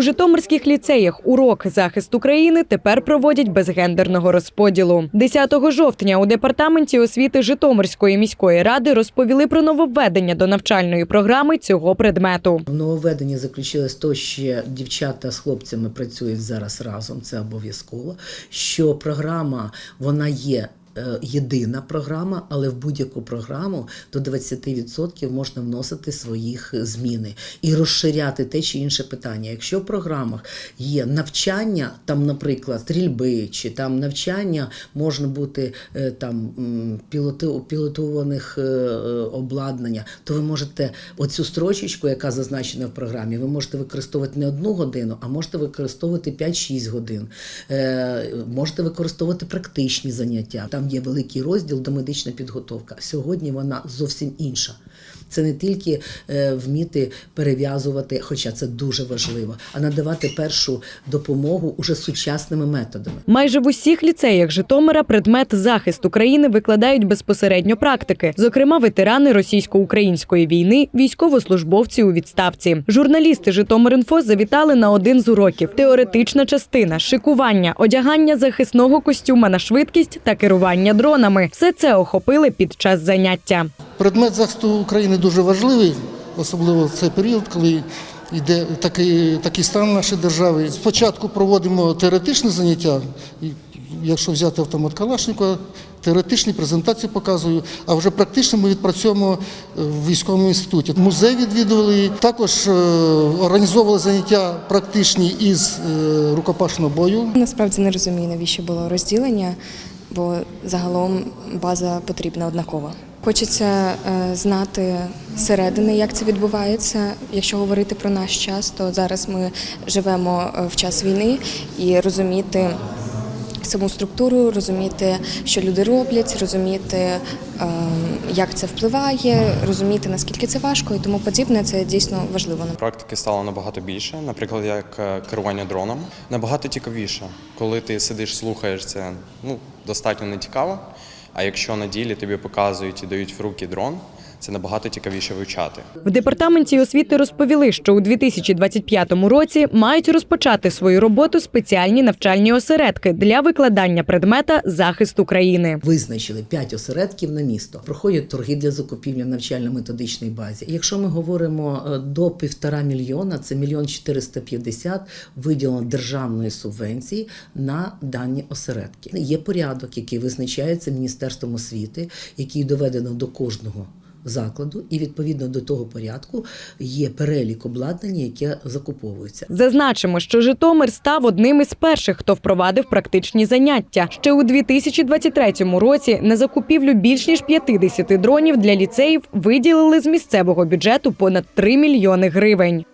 У Житомирських ліцеях урок захист України тепер проводять без гендерного розподілу. 10 жовтня у департаменті освіти Житомирської міської ради розповіли про нововведення до навчальної програми цього предмету. В нововведенні заключилось то, що дівчата з хлопцями працюють зараз разом, це обов'язково. Що програма вона є. Е, Єдина програма, але в будь-яку програму до 20% можна вносити своїх зміни і розширяти те чи інше питання. Якщо в програмах є навчання, там, наприклад, стрільби, чи там навчання можна бути е, там пілотованих е, е, обладнання, то ви можете оцю строчечку, яка зазначена в програмі, ви можете використовувати не одну годину, а можете використовувати 5-6 годин. Е, можете використовувати практичні заняття. Там є великий розділ домедична підготовка. Сьогодні вона зовсім інша. Це не тільки е, вміти перев'язувати, хоча це дуже важливо, а надавати першу допомогу уже сучасними методами. Майже в усіх ліцеях Житомира предмет захист України викладають безпосередньо практики, зокрема ветерани російсько-української війни, військовослужбовці у відставці. Журналісти Житомир.Інфо завітали на один з уроків: теоретична частина, шикування, одягання захисного костюма на швидкість та керування дронами. Все це охопили під час заняття. Предмет захисту України дуже важливий, особливо в цей період, коли йде такий, такий стан нашої держави. Спочатку проводимо теоретичне заняття, якщо взяти автомат Калашникова, теоретичні презентації показую, а вже практично ми відпрацьовуємо е, в військовому інституті. Музей відвідували, також е, організовували заняття практичні із е, рукопашного бою. Насправді не розумію, навіщо було розділення, бо загалом база потрібна однакова. Хочеться е, знати зсередини, як це відбувається. Якщо говорити про наш час, то зараз ми живемо е, в час війни і розуміти саму структуру, розуміти, що люди роблять, розуміти, е, як це впливає, розуміти наскільки це важко і тому подібне. Це дійсно важливо. Практики стало набагато більше, наприклад, як е, керування дроном. Набагато цікавіше, коли ти сидиш, слухаєш це, ну достатньо не цікаво. А якщо на ділі тобі показують і дають в руки дрон, це набагато цікавіше вивчати. В департаменті освіти розповіли, що у 2025 році мають розпочати свою роботу спеціальні навчальні осередки для викладання предмета захист України. Визначили 5 осередків на місто. Проходять торги для закупівлі в навчально-методичній базі. Якщо ми говоримо е, до півтора мільйона, це мільйон 450 виділено державної субвенції на дані осередки. Є порядок, який визначається Міністерством освіти, який доведено до кожного. Закладу і відповідно до того порядку є перелік обладнання, яке закуповується. Зазначимо, що Житомир став одним із перших, хто впровадив практичні заняття. Ще у 2023 році на закупівлю більш ніж 50 дронів для ліцеїв виділили з місцевого бюджету понад 3 мільйони гривень.